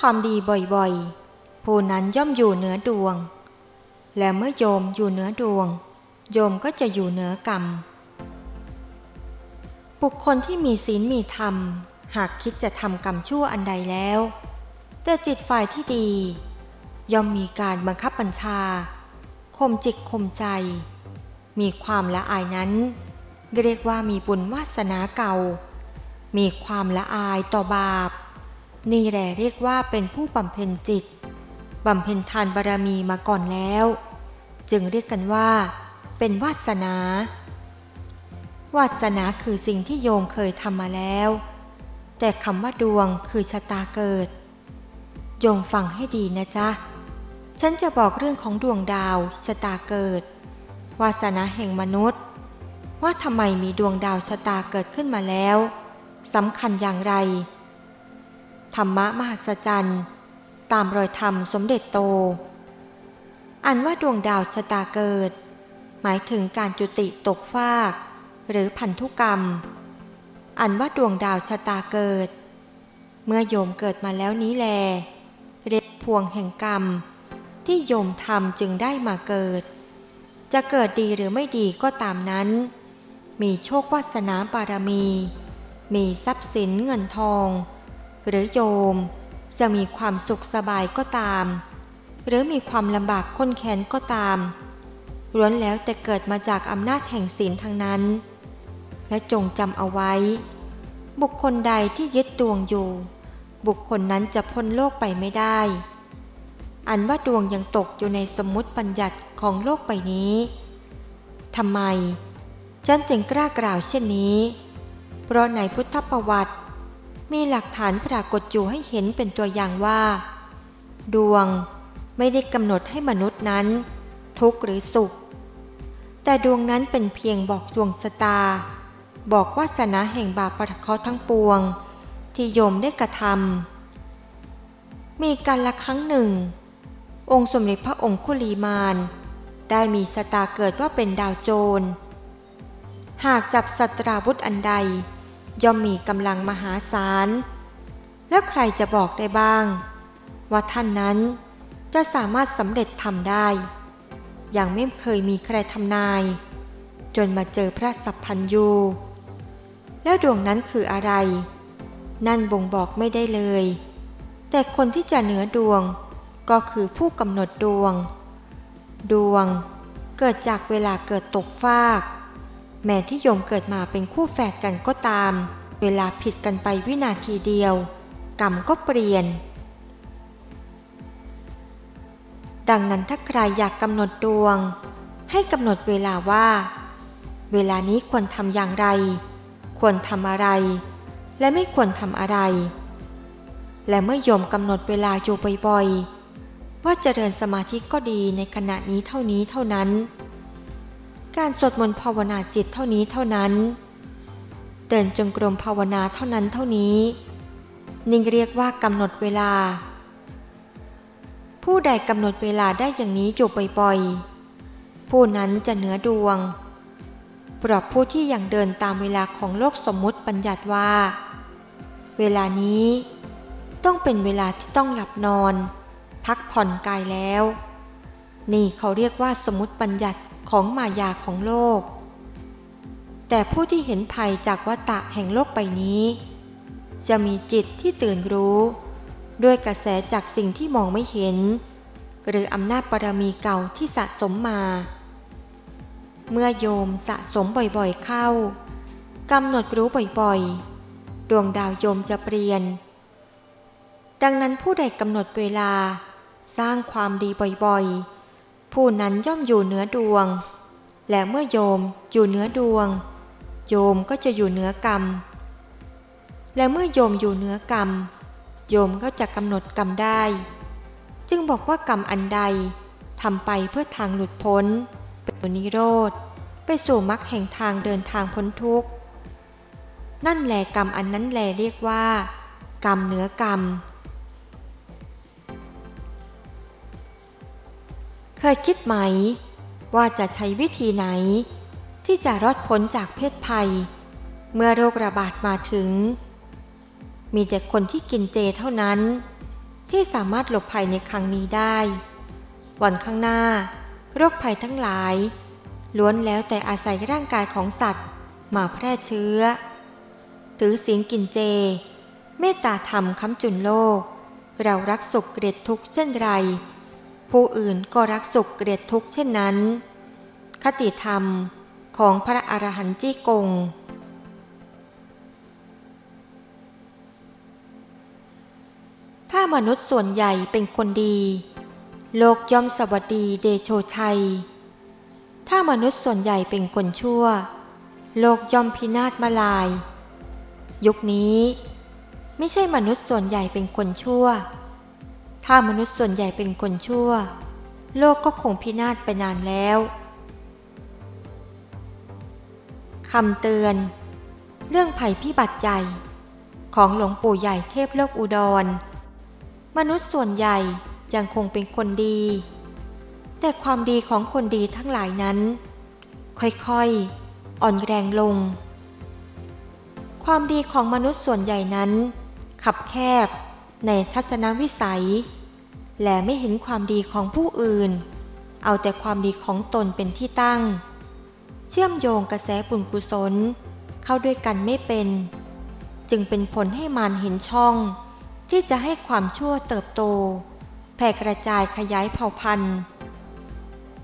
ความดีบ่อยๆ ผู้นั้นย่อมอยู่เหนือดวง และเมื่อโยมอยู่เหนือดวง โยมก็จะอยู่เหนือกรรม บุคคลที่มีศีลมีธรรม หากคิดจะทำกรรมชั่วอันใดแล้ว แต่จิตฝ่ายที่ดี ย่อมมีการบังคับบัญชาข่มจิตข่มใจ มีความละอายนั้น เรียกว่ามีบุญวาสนาเก่า มีความละอายต่อบาป นี่แหละเรียกว่าเป็นผู้บำเพ็ญจิตบำเพ็ญทานบารมีมาก่อนแล้ว จึงเรียกกันว่า เป็นวาสนา วาสนาคือสิ่งที่โยมเคยทำมาแล้ว แต่คำว่าดวงคือชะตาเกิด โยมฟังให้ดีนะจ๊ะ ฉันจะบอกเรื่องของดวงดาวชะตาเกิด วาสนาแห่งมนุษย์ ว่าทำไมมีดวงดาวชะตาเกิดขึ้นมาแล้วสำคัญอย่างไร ธรรมะมหัศจรรย์ ตามรอยธรรมสมเด็จโต อันว่าดวงดาวชะตาเกิด หมายถึงการจุติตกฟาก หรือพันธุกรรม อันว่าดวงดาวชะตาเกิด เมื่อโยมเกิดมาแล้วนี้แล เรียกพวงแห่งกรรม ที่โยมทำจึงได้มาเกิด จะเกิดดีหรือไม่ดีก็ตามนั้น มีโชควาสนาบารมี มีทรัพย์สินเงินทอง หรือโยม จะมีความสุขสบายก็ตาม หรือมีความลำบากค้นแค้นก็ตามล้วนแล้วแต่เกิดมาจากอำนาจแห่งศีลทั้งนั้น และจงจำเอาไว้ บุคคลใดที่ยึดดวงอยู่ บุคคลนั้นจะพ้นโลกไปไม่ได้ อันว่าดวงยังตกอยู่ในสมมุติปัญญัติของโลกใบนี้ทำไมฉันจึงกล้ากล่าวเช่นนี้ เพราะในพุทธประวัติ มีหลักฐานปรากฏอยู่ให้เห็นเป็นตัวอย่างว่า ดวงไม่ได้กำหนดให้มนุษย์นั้น ทุกข์หรือสุข แต่ดวงนั้นเป็นเพียงบอกดวงสตา บอกวาสนาแห่งบาปประเคาทั้งปวง ที่โยมได้กระทำมีการละครั้งหนึ่ง องค์สมเด็จพระองค์คุลีมานได้มีสตาเกิดว่าเป็นดาวโจร หากจับสัตราวุธอันใด ย่อมมีกำลังมหาศาล แล้วใครจะบอกได้บ้าง ว่าท่านนั้นจะสามารถสำเร็จทำได้ อย่างไม่เคยมีใครทำนาย จนมาเจอพระสัพพันยู แล้วดวงนั้นคืออะไร นั่นบ่งบอกไม่ได้เลย แต่คนที่จะเหนือดวงก็คือผู้กำหนดดวง ดวงเกิดจากเวลาเกิดตกฟาก แม้ที่โยมเกิดมาเป็นคู่แฝดกันก็ตาม เวลาผิดกันไปวินาทีเดียว กรรมก็เปลี่ยน ดังนั้นถ้าใครอยากกำหนดดวง ให้กำหนดเวลาว่า เวลานี้ควรทำอย่างไร ควรทำอะไร และไม่ควรทำอะไร และเมื่อโยมกำหนดเวลาอยู่บ่อยๆว่าเจริญสมาธิก็ดีในขณะนี้เท่านี้เท่านั้น การสวดมนต์ภาวนาจิตเท่านี้เท่านั้น เดินจงกรมภาวนาเท่านั้นเท่านี้ นิ่งเรียกว่ากำหนดเวลา ผู้ใดกำหนดเวลาได้อย่างนี้อยู่บ่อยๆ ผู้นั้นจะเหนือดวงปรับผู้ที่ยังเดินตามเวลาของโลกสมมุติบัญญัติว่า เวลานี้ต้องเป็นเวลาที่ต้องหลับนอน พักผ่อนกายแล้ว นี่เขาเรียกว่าสมมติบัญญัติ ของมายาของโลก แต่ผู้ที่เห็นภัยจากวัฏะแห่งโลกใบนี้ จะมีจิตที่ตื่นรู้ ด้วยกระแสจากสิ่งที่มองไม่เห็น หรืออำนาจบารมีเก่าที่สะสมมา เมื่อโยมสะสมบ่อยๆเข้ากำหนดรู้บ่อยๆ ดวงดาวโยมจะเปลี่ยน ดังนั้นผู้ใดกำหนดเวลาสร้างความดีบ่อยๆ ผู้นั้นย่อมอยู่เหนือดวง และเมื่อโยมอยู่เหนือดวง โยมก็จะอยู่เหนือกรรม และเมื่อโยมอยู่เหนือกรรม โยมก็จะกำหนดกรรมได้ จึงบอกว่ากรรมอันใดทำไปเพื่อทางหลุดพ้นเป็นนิโรธ ไปสู่มรรคแห่งทางเดินทางพ้นทุกข์ นั่นแหละกรรมอันนั้นแหลเรียกว่า กรรมเหนือกรรม เคยคิดไหม ว่าจะใช้วิธีไหน ที่จะรอดพ้นจากเพศภัย เมื่อโรคระบาดมาถึง มีแต่คนที่กินเจเท่านั้น ที่สามารถหลบภัยในครั้งนี้ได้ วันข้างหน้า โรคภัยทั้งหลาย ล้วนแล้วแต่อาศัยร่างกายของสัตว์ มาแพร่เชื้อ ถือศีลกินเจ เมตตาธรรมค้ำจุนโลก เรารักสุขเกลียดทุกข์เช่นไร ผู้อื่นก็รักสุขเกลียดทุกข์เช่นนั้น คติธรรมของพระอรหันต์จี้กง ถ้ามนุษย์ส่วนใหญ่เป็นคนดี โลกย่อมสวัสดีเดโชชัย ถ้ามนุษย์ส่วนใหญ่เป็นคนชั่ว โลกย่อมพินาศมาลาย ยุคนี้ ไม่ใช่มนุษย์ส่วนใหญ่เป็นคนชั่ว ถ้ามนุษย์ส่วนใหญ่เป็นคนชั่ว โลกก็คงพินาศไปนานแล้วคำเตือน เรื่องภัยพิบัติใหญ่ของหลวงปู่ใหญ่เทพโลกอุดร มนุษย์ส่วนใหญ่ยังคงเป็นคนดี แต่ความดีของคนดีทั้งหลายนั้น ค่อยๆ อ่อนแรงลง ความดีของมนุษย์ส่วนใหญ่นั้น ขับแคบในทัศนวิสัย และไม่เห็นความดีของผู้อื่น เอาแต่ความดีของตนเป็นที่ตั้ง เชื่อมโยงกระแสบุญกุศล เข้าด้วยกันไม่เป็น จึงเป็นผลให้มารเห็นช่อง ที่จะให้ความชั่วเติบโต แผ่กระจายขยายเผ่าพันธุ์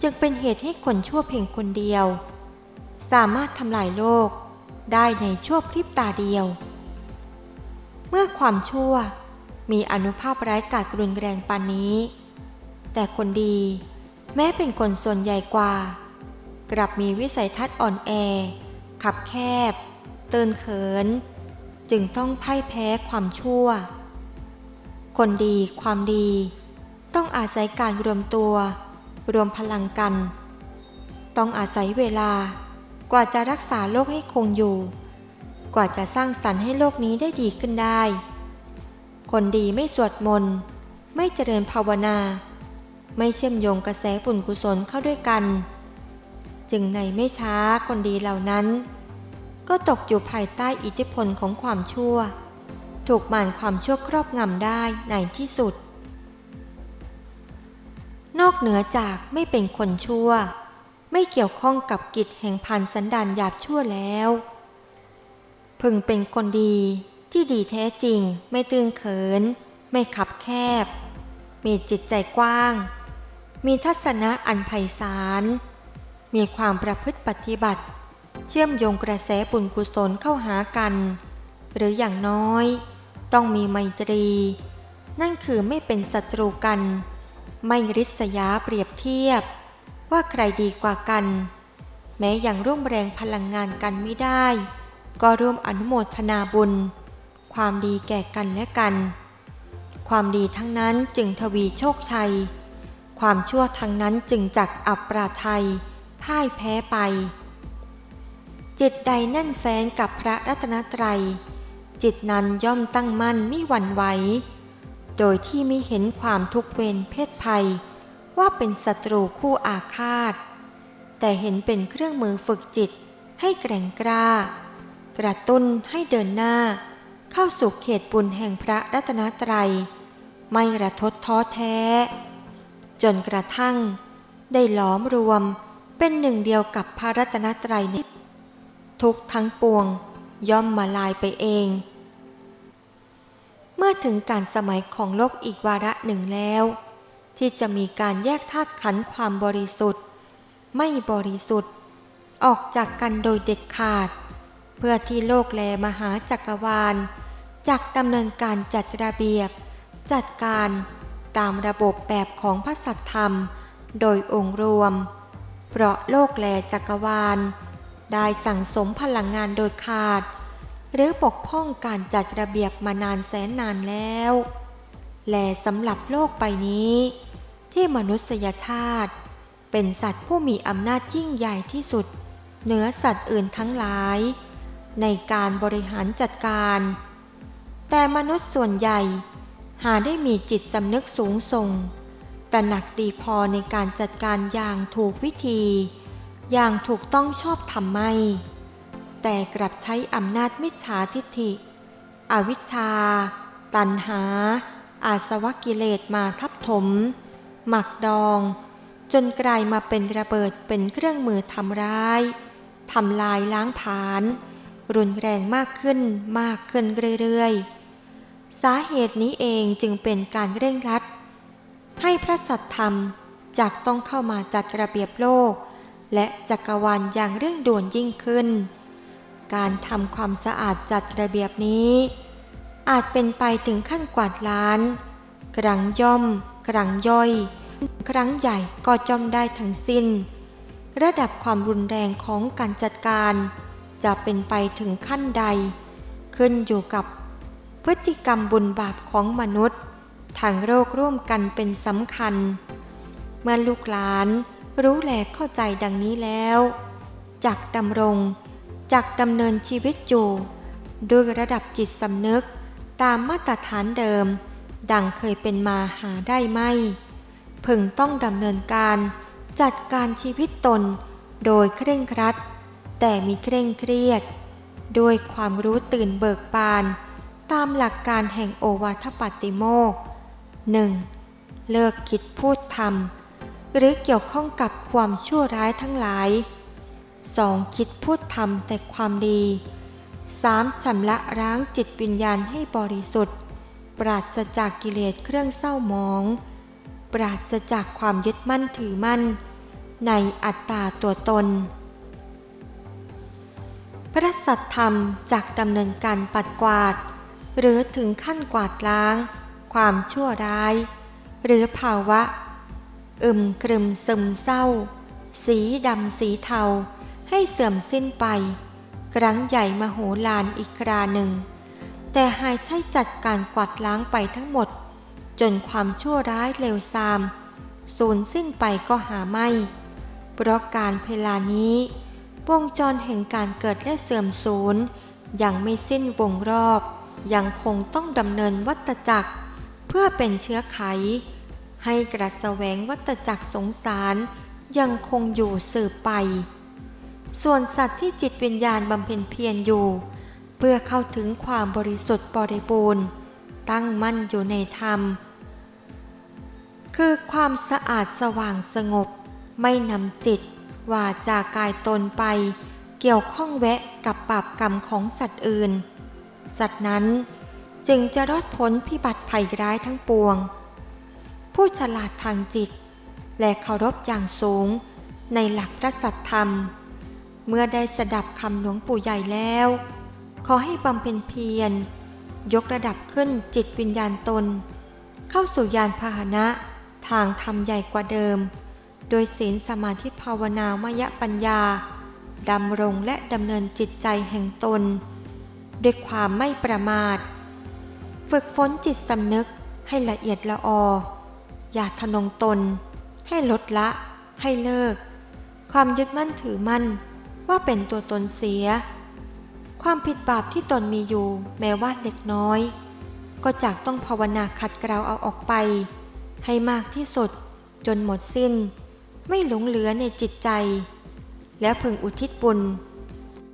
จึงเป็นเหตุให้คนชั่วเพียงคนเดียว สามารถทำลายโลกได้ในชั่วพริบตาเดียว เมื่อความชั่ว มีอนุภาพร้ายกาจรุนแรงปานนี้ แต่คนดี แม้เป็นคนส่วนใหญ่กว่า กลับมีวิสัยทัศน์อ่อนแอ ขับแคบ เตือนเขิน จึงต้องพ่ายแพ้ความชั่ว คนดีความดี ต้องอาศัยการรวมตัว รวมพลังกัน ต้องอาศัยเวลากว่าจะรักษาโลกให้คงอยู่ กว่าจะสร้างสรรค์ให้โลกนี้ได้ดีขึ้นได้ คนดีไม่สวดมนต์ไม่เจริญภาวนา ไม่เชื่อมโยงกระแสบุญกุศลเข้าด้วยกัน จึงในไม่ช้าคนดีเหล่านั้น ก็ตกอยู่ภายใต้อิทธิพลของความชั่ว ถูกมารความชั่วครอบงำได้ในที่สุด นอกเหนือจากไม่เป็นคนชั่ว ไม่เกี่ยวข้องกับกิจแห่งพันสันดานหยาบชั่วแล้ว พึงเป็นคนดี ที่ดีแท้จริงไม่ตื่นเขิน ไม่ขับแคบ มีจิตใจกว้าง มีทัศนะอันไพศาลมีความประพฤติปฏิบัติ เชื่อมโยงกระแสบุญกุศลเข้าหากัน หรืออย่างน้อย ต้องมีไมตรี นั่นคือไม่เป็นศัตรูกัน ไม่ริษยาเปรียบเทียบ ว่าใครดีกว่ากัน แม้ยังร่วมแรงพลังงานกันไม่ได้ ก็ร่วมอนุโมทนาบุญ ความดีแก่กันและกัน ความดีทั้งนั้นจึงทวีโชคชัย ความชั่วทั้งนั้นจึงจักอับปราชัย พ่ายแพ้ไป จิตใดแน่นแฟ้นกับพระรัตนตรัย จิตนั้นย่อมตั้งมั่นมิหวั่นไหว โดยที่มิเห็นความทุกเวรเพศภัย ว่าเป็นศัตรูคู่อาฆาต แต่เห็นเป็นเครื่องมือฝึกจิตให้แกร่งกล้า กระตุ้นให้เดินหน้า เข้าสู่เขตบุญแห่งพระรัตนตรัย ไม่ระทดท้อแท้ จนกระทั่ง ได้ล้อมรวมเป็นหนึ่งเดียวกับพระรัตนตรัยนี้ทุกทั้งปวงย่อมมาลายไปเอง เมื่อถึงการสมัยของโลกอีกวาระหนึ่งแล้ว ที่จะมีการแยกธาตุขันความบริสุทธิ์ ไม่บริสุทธิ์ ออกจากกันโดยเด็ดขาด เพื่อที่โลกแลมหาจักรวาล จากดำเนินการจัดระเบียบ จัดการตามระบบแบบของพระสัตธรรม โดยองค์รวม เพราะโลกแลจักรวาล ได้สั่งสมพลังงานโดยขาด หรือปกป้องการจัดระเบียบมานานแสนนานแล้ว และสำหรับโลกใบนี้ ที่มนุษยชาติ เป็นสัตว์ผู้มีอำนาจยิ่งใหญ่ที่สุด เหนือสัตว์อื่นทั้งหลาย ในการบริหารจัดการ แต่มนุษย์ส่วนใหญ่หาได้มีจิตสำนึกสูงส่งตระหนักดีพอในการจัดการอย่างถูกวิธี อย่างถูกต้องชอบทำไม่ แต่กลับใช้อำนาจมิจฉาทิฐิ อวิชชา ตัณหา อาสวะกิเลสมาทับถม หมักดอง จนกลายมาเป็นระเบิดเป็นเครื่องมือทำร้ายทำลายล้างผาญรุนแรงมากขึ้นมากขึ้นเรื่อยๆ สาเหตุนี้เองจึงเป็นการเร่งรัด ให้พระสัตธรรมจักต้องเข้ามาจัดระเบียบโลก และจักรวาลอย่างเร่งด่วนยิ่งขึ้น การทำความสะอาดจัดระเบียบนี้ อาจเป็นไปถึงขั้นกวาดล้านครั้งย่อมครั้งย่อย ครั้งใหญ่ก็จอมได้ทั้งสิ้น ระดับความรุนแรงของการจัดการ จะเป็นไปถึงขั้นใด ขึ้นอยู่กับ พฤติกรรมบุญบาปของมนุษย์ ทางโรคร่วมกันเป็นสำคัญ เมื่อลูกหลานรู้แลเข้าใจดังนี้แล้วจากดำรงจากดำเนินชีวิตอยู่ด้วยระดับจิตสำนึกตามมาตรฐานเดิม ดังเคยเป็นมาหาได้ไหมพึงต้องดำเนินการจัดการชีวิตตน โดยเคร่งครัด แต่มีเคร่งเครียด ด้วยความรู้ตื่นเบิกบาน ตามหลักการแห่งโอวาทปาติโมกหนึ่งเลิกคิดพูดทำหรือเกี่ยวข้องกับความชั่วร้ายทั้งหลาย 2. คิดพูดทำแต่ความดี 3. ชำระร้างจิตวิญญาณให้บริสุทธิ์ ปราศจากกิเลสเครื่องเศร้าหมอง ปราศจากความยึดมั่นถือมั่น ในอัตตาตัวตน พระสัตธรรมจากดำเนินการปัดกวาด หรือถึงขั้นกวาดล้าง ความชั่วร้าย หรือภาวะ อึมครึมซึมเศร้า สีดำสีเทา ให้เสื่อมสิ้นไป ครั้งใหญ่มโหฬารอีกคราหนึ่ง แต่หายใช่จัดการกวาดล้างไปทั้งหมด จนความชั่วร้ายเลวทราม สูญสิ้นไปก็หาไม่ เพราะการเพลานี้วงจรแห่งการเกิดและเสื่อมสูญยังไม่สิ้นวงรอบ ยังคงต้องดำเนินวัตจักร เพื่อเป็นเชื้อไข ให้กระแสวงวัตจักรสงสาร ยังคงอยู่สืบไป ส่วนสัตว์ที่จิตวิญญาณบำเพ็ญเพียรอยู่ เพื่อเข้าถึงความบริสุทธิ์บริบูรณ์ ตั้งมั่นอยู่ในธรรม คือความสะอาดสว่างสงบ ไม่นำจิตว่าจากกายตนไป เกี่ยวข้องแวะกับบาปกรรมของสัตว์อื่น สัตว์นั้นจึงจะรอดพ้นพิบัติภัยร้ายทั้งปวง ผู้ฉลาดทางจิต และเคารพอย่างสูงในหลักพระสัตธรรม เมื่อได้สดับคำหลวงปู่ใหญ่แล้ว ขอให้บำเพ็ญเพียร ยกระดับขึ้นจิตวิญญาณตน เข้าสู่ยานพาหนะทางธรรมใหญ่กว่าเดิม โดยศีลสมาธิภาวนามยปัญญาดำรงและดำเนินจิตใจแห่งตน ด้วยความไม่ประมาท ฝึกฝนจิตสำนึกให้ละเอียดละออ อย่าทะนงตน ให้ลดละ ให้เลิก ความยึดมั่นถือมั่นว่าเป็นตัวตนเสีย ความผิดบาปที่ตนมีอยู่แม้ว่าเล็กน้อย ก็จากต้องภาวนาขัดเกลาเอาออกไป ให้มากที่สุดจนหมดสิ้น ไม่หลงเหลือในจิตใจ แล้วพึงอุทิศบุญ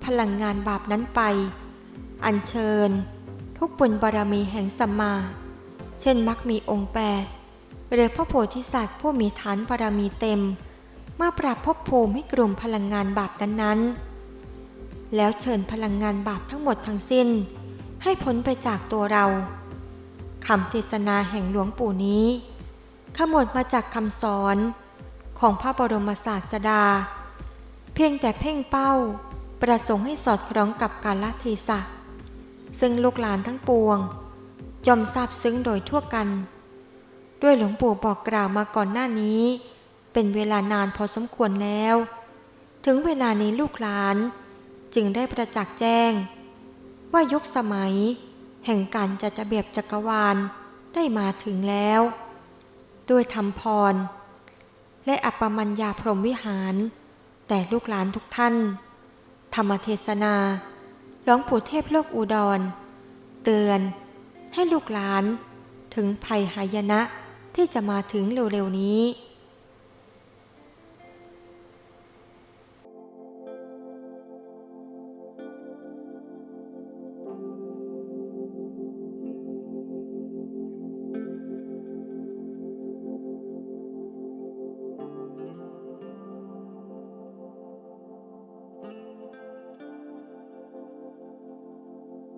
พลังงานบาปนั้นไป อัญเชิญ ทุกบุญบารมีแห่งสัมมา เช่นมักมีองค์แปดหรือพระโพธิสัตว์ผู้มีฐานบารมีเต็มมาปราบภพภูมิให้กลุ่มพลังงานบาปนั้นๆ แล้วเชิญพลังงานบาปทั้งหมดทั้งสิ้น ให้พ้นไปจากตัวเราคำเทศนาแห่งหลวงปู่นี้ ขมวดมาจากคำสอนของพระบรมศาสดา เพียงแต่เพ่งเป้า ประสงค์ให้สอดคล้องกับกาลเทศะ ซึ่งลูกหลานทั้งปวงยอมทราบซึ้งโดยทั่วกัน ด้วยหลวงปู่บอกกล่าวมาก่อนหน้านี้ เป็นเวลานานพอสมควรแล้ว ถึงเวลานี้ลูกหลานจึงได้ประจักษ์แจ้ง ว่ายุคสมัย แห่งการจัดระเบียบจักรวาลได้มาถึงแล้ว ด้วยธรรมพร และอัปปมัญญาพรหมวิหาร แต่ลูกหลานทุกท่าน ธรรมเทศนา ลวงปู่เทพโลกอุดร เตือน ให้ลูกหลาน ถึงภัยหายนะที่จะมาถึงเร็วๆนี้